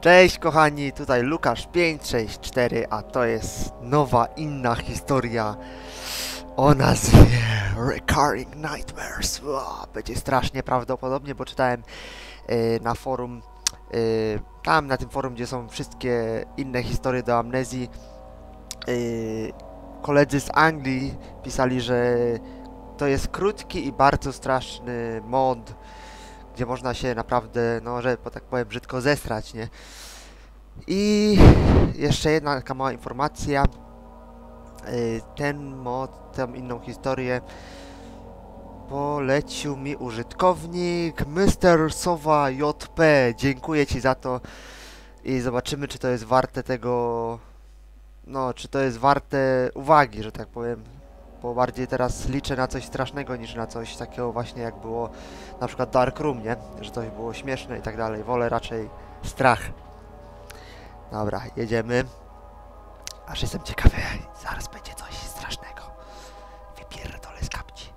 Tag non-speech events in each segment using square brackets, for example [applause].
Cześć kochani, tutaj Lukasz 564, a to jest nowa, inna historia o nazwie Recurring Nightmares. Będzie strasznie prawdopodobnie, bo czytałem y, na forum, y, tam na tym forum, gdzie są wszystkie inne historie do amnezji, y, koledzy z Anglii pisali, że to jest krótki i bardzo straszny mod, gdzie można się naprawdę, no, że tak powiem, brzydko zestrać, nie? I jeszcze jedna taka mała informacja. Y, Ten mod, tę inną historię polecił mi użytkownik Mr. Sowa JP. Dziękuję Ci za to i zobaczymy, czy to jest warte tego, no, czy to jest warte uwagi, że tak powiem. Bo bardziej teraz liczę na coś strasznego niż na coś takiego właśnie jak było na przykład Dark Room, nie? Że coś było śmieszne i tak dalej. Wolę raczej strach. Dobra, jedziemy. Aż jestem ciekawy, zaraz będzie coś strasznego. Wypierdolę z kapci.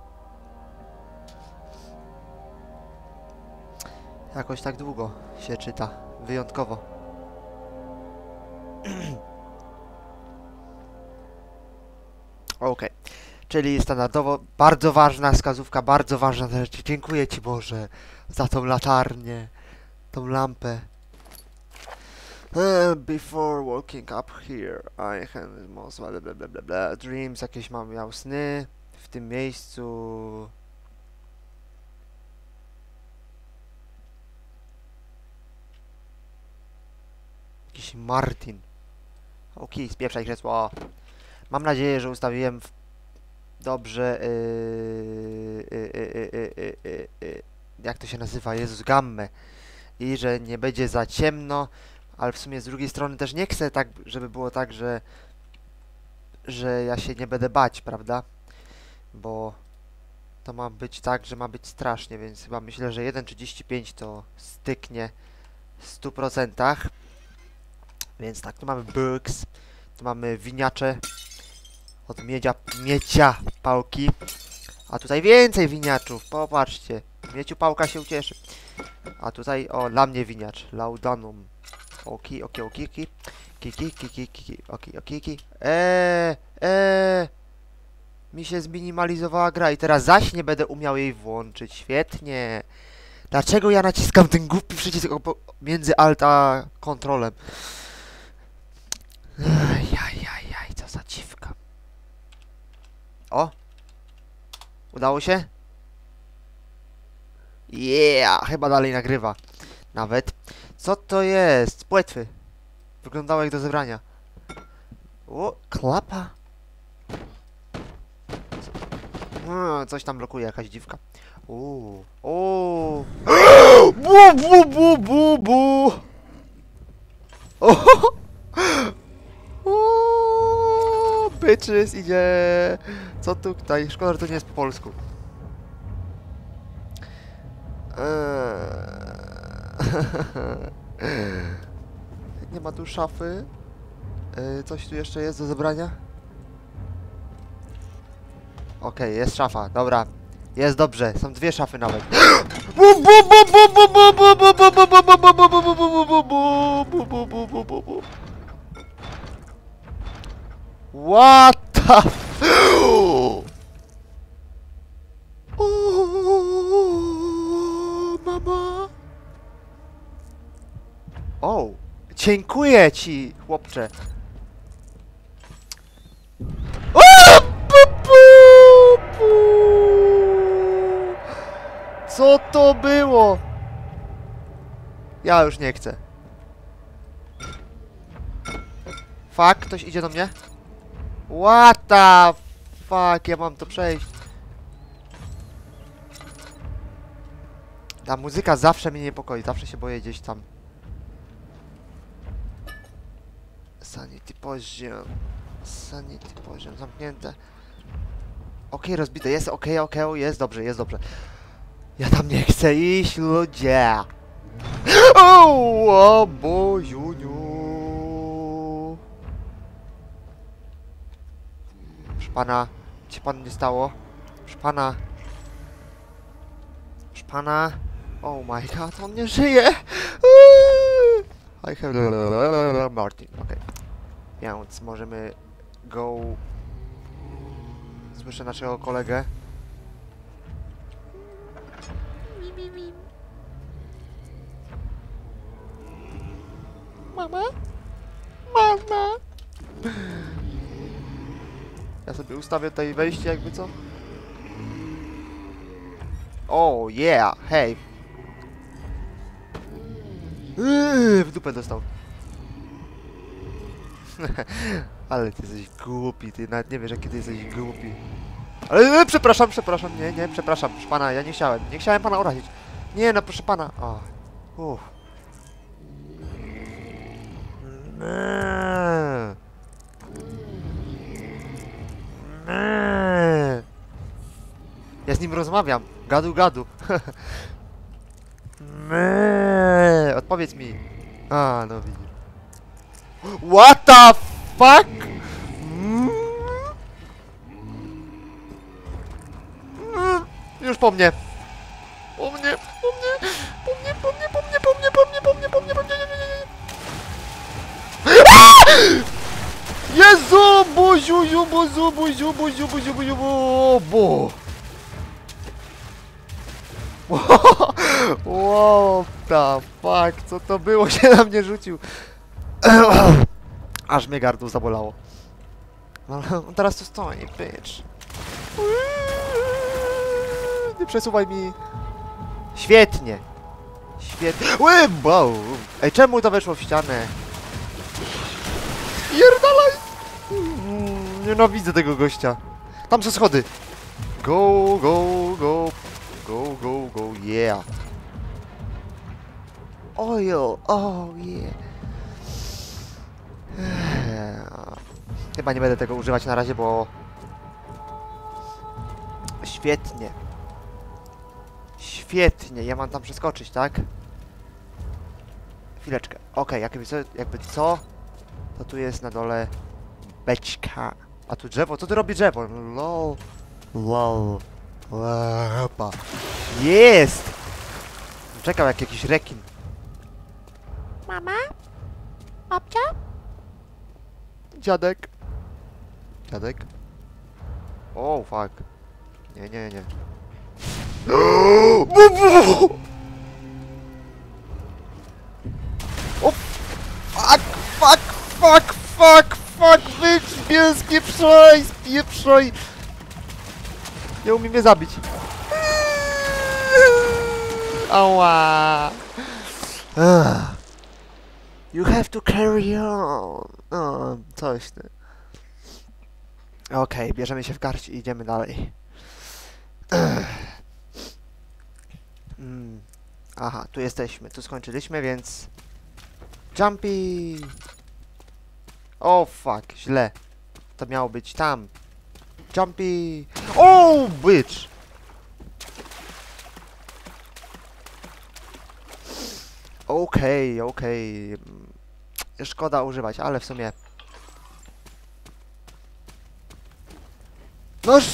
Jakoś tak długo się czyta. Wyjątkowo. [clears throat] Okej. Czyli standardowo bardzo ważna wskazówka, bardzo ważna rzecz. Dziękuję Ci Boże za tą latarnię, tą lampę. Before walking up here, I had most blah, blah, blah, blah, dreams, jakieś mam miał sny w tym miejscu. Jakiś Martin. Okej, spieprzaj krzesło. Mam nadzieję, że ustawiłem w dobrze. Yy, yy, yy, jak to się nazywa? Jezus, gammę. I że nie będzie za ciemno ale w sumie z drugiej strony też nie chcę tak, żeby było tak, że że ja się nie będę bać, prawda? Bo to ma być tak, że ma być strasznie, więc chyba myślę, że 1.35 to styknie w 100%. Więc tak, tu mamy books, tu mamy winiacze od miedzia, miecia pałki, a tutaj więcej winiaczów, popatrzcie, mieciu pałka się ucieszy. A tutaj, o, dla mnie winiacz, laudanum. Oki, oki, oki, oki. Kiki, kiki, kiki, oki, oki, kiki. Eee, eee. Mi się zminimalizowała gra i teraz zaś nie będę umiał jej włączyć. Świetnie. Dlaczego ja naciskam ten głupi przycisk między alt a kontrolem? Jaj, co za dziwka. O! Udało się? Yeah! Chyba dalej nagrywa. Nawet. Co to jest? Płetwy. Wyglądało jak do zebrania. O, klapa. Co? Coś tam blokuje, jakaś dziwka. Uuu. Uuu. Bu, bu, bu, bu, bu. O, bitches idzie. Co tutaj? Szkoda, że to nie jest po polsku. Eee. Nie ma tu szafy. Yy, coś tu jeszcze jest do zebrania? Okej, jest szafa, dobra. Jest dobrze, są dwie szafy nawet. What the O, mama. O, dziękuję ci, chłopcze. Co to było? Ja już nie chcę. Fuck, ktoś idzie do mnie? What the fuck, ja mam to przejść. Ta muzyka zawsze mnie niepokoi, zawsze się boję gdzieś tam. Sanity poziom. Sanity poziom, zamknięte. Okej, rozbite, jest okej, okej, jest dobrze, jest dobrze. Ja tam nie chcę iść, ludzie. [gasps] O, o bojuniu. Proszę pana, co się panu nie stało? Proszę pana. Proszę pana. Oh my god, on nie żyje! I have Martin, okej. Więc możemy go... Słyszę naszego kolegę. Mama? Mama? Ja sobie ustawię tutaj wejście jakby co? O, oh, yeah, hej. Yy, w dupę dostał. [laughs] Ale ty jesteś głupi, ty nawet nie wiesz jaki ty jesteś głupi. Ale yy, przepraszam, przepraszam, nie, nie, przepraszam, proszę pana, ja nie chciałem, nie chciałem pana urazić. Nie, no proszę pana. O, uff. Nie. Nie. Ja z nim rozmawiam. Gadu, gadu. Nie. [laughs] Odpowiedz mi. A, no widzisz. What the fuck? Mm. Mm. Już. Po mnie, po mnie, Jezu! Buziu, ziu, buziu, buziu, buziu, buziu, buziu, bu. [laughs] What the fuck? Co to było? [laughs] Się na mnie rzucił. [clears throat] Aż mnie gardło zabolało. No, [laughs] teraz tu stoi, bitch. Nie przesuwaj mi. Świetnie. Świetnie. Wow. Ej, czemu to weszło w ścianę? Pierdalaj! Nienawidzę tego gościa. Tam są schody. Go, go, go. Go, go, go, yeah. Oil, oh yeah. Chyba nie będę tego używać na razie, bo... Świetnie. Świetnie, ja mam tam przeskoczyć, tak? Chwileczkę. Okej, jakby co, jakby co, to tu jest na dole beczka. A tu drzewo? Co tu robi drzewo? Lol. Lol. Łapa. Jest! Czekał jak jakiś rekin. Mama? Babcia? Dziadek. Dziadek? O, fuck. Nie, nie, nie. [gasps] O, fuck, fuck, fuck, fuck, fuck, wyjdź, spieprzaj, spieprzaj. Nie umie mnie zabić. Ała. You have to carry on. O, coś ty. Okej, bierzemy się w garść i idziemy dalej. Mm. Aha, tu jesteśmy, tu skończyliśmy, więc... Jumpy! O, fuck, źle. To miało być tam. Jumpy! O, bitch! Okej, okej. Mm, Szkoda używać, ale w sumie... Noż...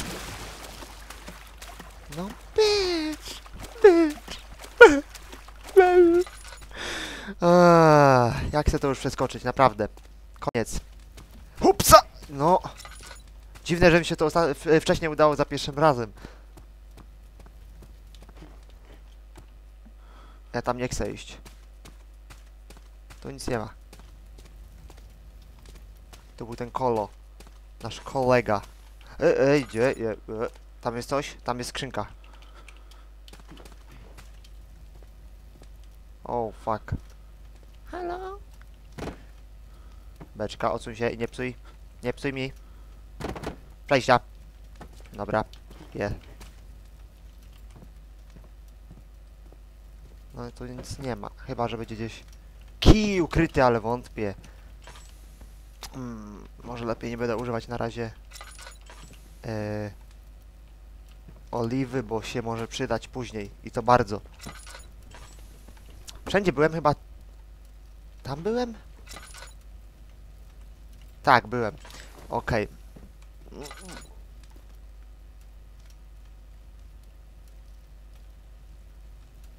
No! Bitch! bitch. Eee, jak chcę to już przeskoczyć, naprawdę. Koniec. No. Dziwne, że mi się to wcześniej udało za pierwszym razem. Ja tam nie chcę iść. Tu nic nie ma. To był ten kolo. Nasz kolega. Ej, ej, gdzie? Je, e, tam jest coś? Tam jest skrzynka. O, fuck. Halo? Beczka, odsuń się i nie psuj. Nie psuj mi. Przejścia. Dobra. Je. No tu nic nie ma. Chyba, że będzie gdzieś kij ukryty, ale wątpię. Mm, może lepiej nie będę używać na razie e, oliwy, bo się może przydać później. I to bardzo. Wszędzie byłem chyba... Tam byłem? Tak, byłem. Okej.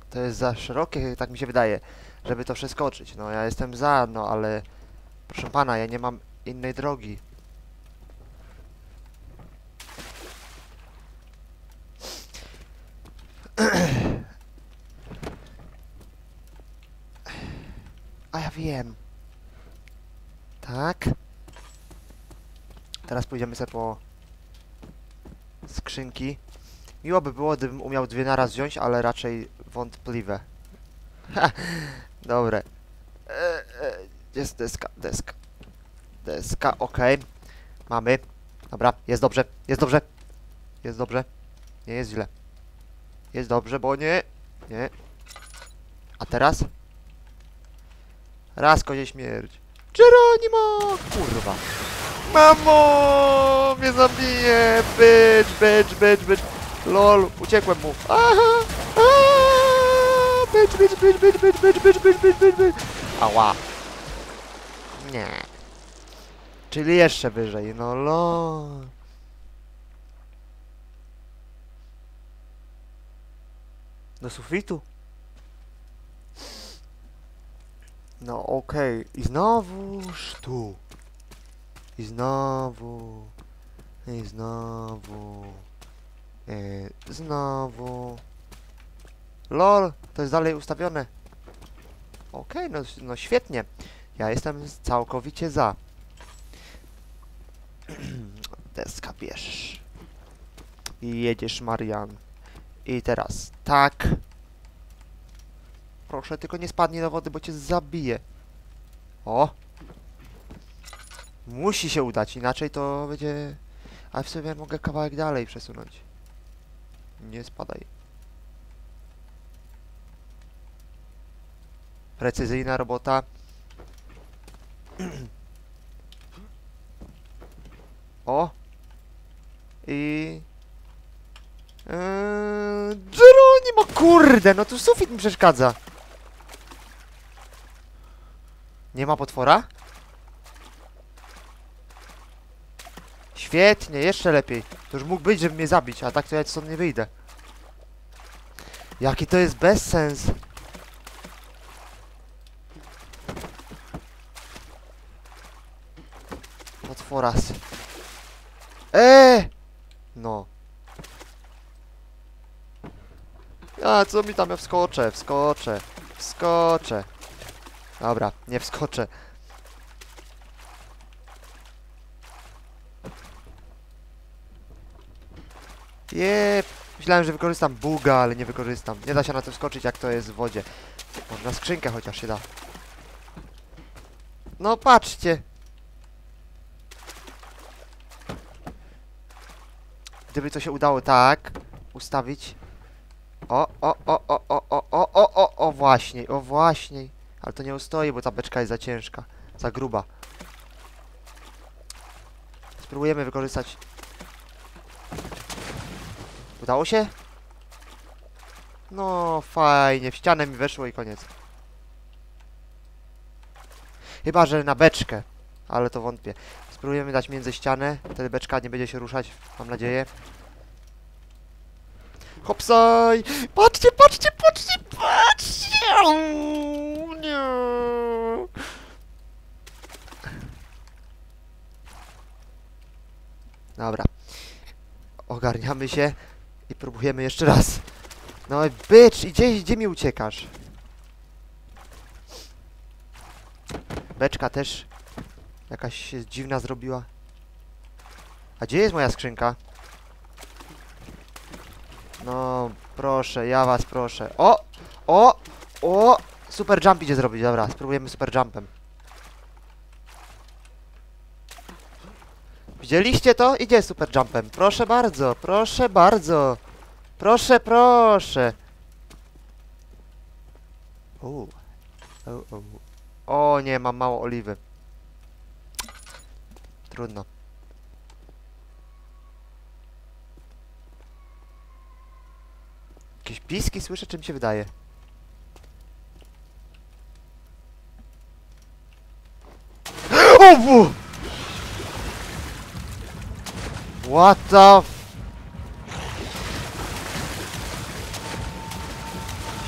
To jest za szerokie, tak mi się wydaje. żeby to przeskoczyć. No ja jestem za, no ale proszę pana, ja nie mam innej drogi. A ja wiem. Tak. Teraz pójdziemy sobie po skrzynki. Miło by było, gdybym umiał dwie naraz wziąć, ale raczej wątpliwe. Ha, dobre. E, e, jest deska, deska. Deska, okej. Mamy. Dobra, jest dobrze, jest dobrze. Jest dobrze. Nie jest źle. Jest dobrze, bo nie. Nie. A teraz? Raz kozie śmierć. Geronimo! Kurwa. Mamo! Mnie zabije! Bitch, bitch, bitch, bitch. Lol, uciekłem mu. Aha! Aaaa! Bitch, bitch, bitch, bitch, bitch, bitch, bitch, bitch, bitch, bitch, bitch. Ała. Nie. Czyli jeszcze wyżej, no lol. Do sufitu? No okej. I znowuż tu. I znowu. I znowu. Yy, znowu. LOL, to jest dalej ustawione. Okej, no, no świetnie. Ja jestem całkowicie za. [clears throat] Deska bierzesz. I jedziesz, Marian. I teraz tak. Proszę, tylko nie spadnij do wody, bo cię zabiję. O! Musi się udać, inaczej to będzie... Ale w sobie mogę kawałek dalej przesunąć. Nie spadaj. Precyzyjna robota. [clears throat] O! I... Yy, Geronimo, kurde, no tu sufit mi przeszkadza. Nie ma potwora? Świetnie, jeszcze lepiej. To już mógł być, żeby mnie zabić, a tak to ja stąd nie wyjdę. Jaki to jest bezsens. Potworas. Eee! No. A co mi tam, ja wskoczę, wskoczę, wskoczę. Dobra, nie wskoczę. Jep. Myślałem, że wykorzystam buga, ale nie wykorzystam. Nie da się na to wskoczyć, jak to jest w wodzie. Może na skrzynkę chociaż się da. No patrzcie. Gdyby to się udało tak ustawić. O, o, o, o, o, o, o, o, o, o, właśnie, o właśnie. Ale to nie ustoi, bo ta beczka jest za ciężka, za gruba. Spróbujemy wykorzystać. Udało się? No, fajnie, w ścianę mi weszło i koniec. Chyba, że na beczkę, ale to wątpię. Spróbujemy dać między ścianę, wtedy beczka nie będzie się ruszać, mam nadzieję. Hopsaj! Patrzcie, patrzcie, patrzcie, patrzcie! Au, Nie. Dobra. Ogarniamy się i próbujemy jeszcze raz. No i gdzie, gdzie mi uciekasz? Beczka też jakaś się dziwna zrobiła. A gdzie jest moja skrzynka? No, proszę, ja was proszę. O! O! O! Super jump idzie zrobić, dobra, spróbujemy super jumpem. Widzieliście to? Idzie super jumpem. Proszę bardzo, proszę bardzo. Proszę, proszę. U. O, o. o nie, mam mało oliwy. Trudno. Jakieś piski słyszę, czym się wydaje? [gasps] O! What the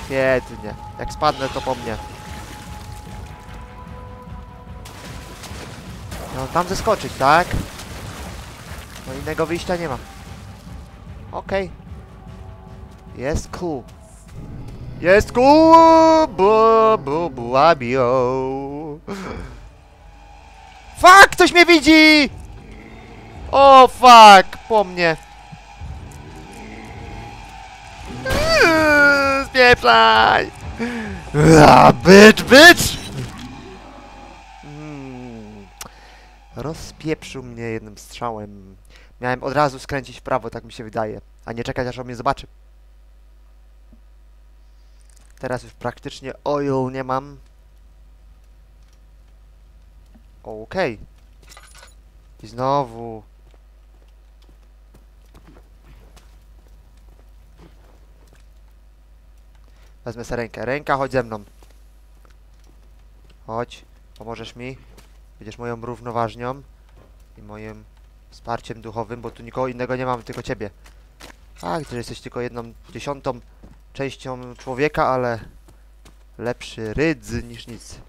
Świetnie. Jak spadnę, to po mnie. No, tam zeskoczyć, tak? No innego wyjścia nie ma. Okej. Okay. Jest cool. Jest cool! Bu, bu, bu, abio. [gasps] Fuck! Ktoś mnie widzi! O, fuck! Po mnie. Eee, Spieprzaj! Ah, bitch, bitch! Mm. Rozpieprzył mnie jednym strzałem. Miałem od razu skręcić w prawo, tak mi się wydaje, a nie czekać aż on mnie zobaczy. Teraz już praktycznie oil nie mam. Okej. I znowu. Wezmę sobie rękę. Ręka, chodź ze mną. Chodź, pomożesz mi. Będziesz moją równoważnią i moim wsparciem duchowym, bo tu nikogo innego nie mam, tylko ciebie. Tak, że jesteś tylko jedną dziesiątą częścią człowieka, ale lepszy rydz niż nic.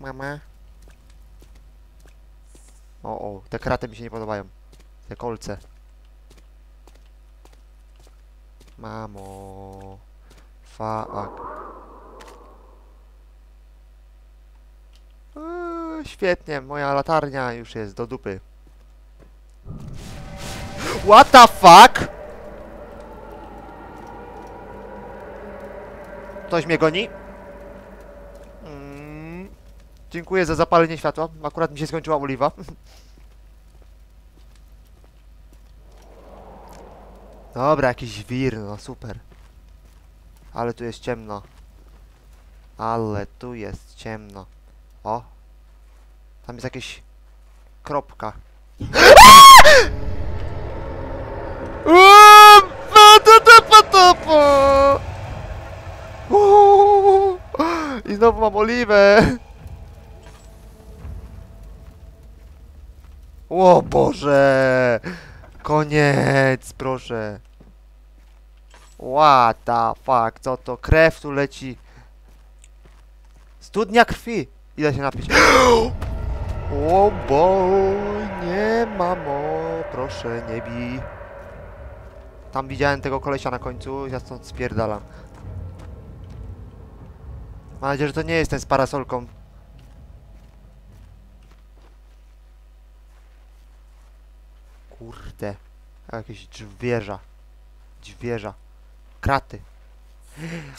Mama. O, o, te kraty mi się nie podobają. Te kolce. Mamo. Fuck. Eee, świetnie, moja latarnia już jest do dupy. What the fuck? Ktoś mnie goni? Mm, dziękuję za zapalenie światła. Akurat mi się skończyła oliwa. [laughs] Dobra, jakiś wir, no super. Ale tu jest ciemno. Ale tu jest ciemno. O. Tam jest jakieś... Kropka. I znowu mam oliwę. O Boże! Koniec, proszę. What the fuck, co to? Krew tu leci. Studnia krwi. Idę się napić. [gasps] O bo nie mamo, proszę nie bij. Tam widziałem tego kolesia na końcu, ja stąd spierdalam. Mam nadzieję, że to nie jest ten z parasolką. Kurde. Jakieś drzwierza. Dźwierza. Kraty.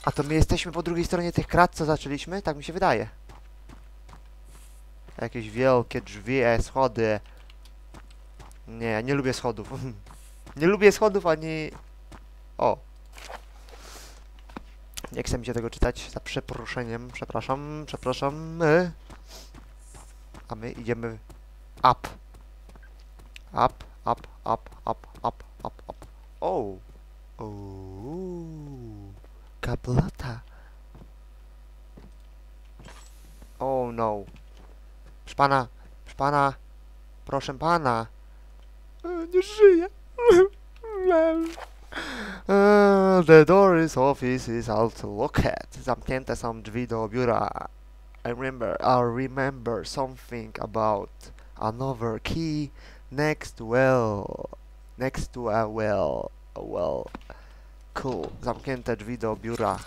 A to my jesteśmy po drugiej stronie tych krat, co zaczęliśmy? Tak mi się wydaje. Jakieś wielkie drzwi, e, schody. Nie, ja nie lubię schodów. [laughs] nie lubię schodów ani... O. Nie chcę mi się tego czytać, za przeproszeniem. Przepraszam, przepraszam. y. A my idziemy up. Up, up, up, up, up, up, up. O. oh, oh. Kablata. Oh no. Proszę pana, proszę pana, proszę pana. Nie żyję. E, [laughs] The door is office is out locked. Zamknięte są drzwi do biura. I remember, I remember something about another key next well. Next to a well. A well. Cool. Zamknięte drzwi do biura.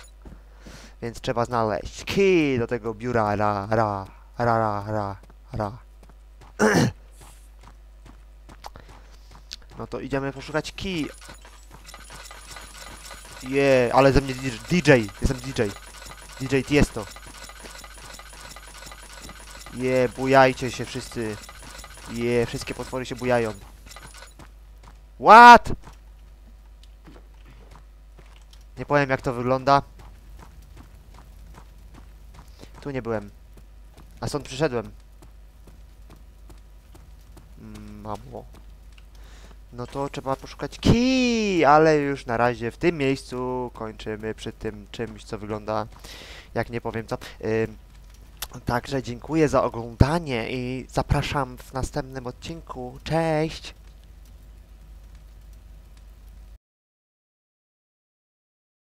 Więc trzeba znaleźć key do tego biura. Ra, ra, ra, ra, ra, ra. [clears throat] No to idziemy poszukać key. Je, ale ze mnie DJ. Jestem DJ. DJ Tiesto. Je, bujajcie się wszyscy. Je, wszystkie potwory się bujają. What? Nie powiem jak to wygląda. Tu nie byłem. A stąd przyszedłem. Mm, Mamo. No to trzeba poszukać key, ale już na razie w tym miejscu kończymy przy tym czymś, co wygląda jak nie powiem co. Ym, także dziękuję za oglądanie i zapraszam w następnym odcinku. Cześć!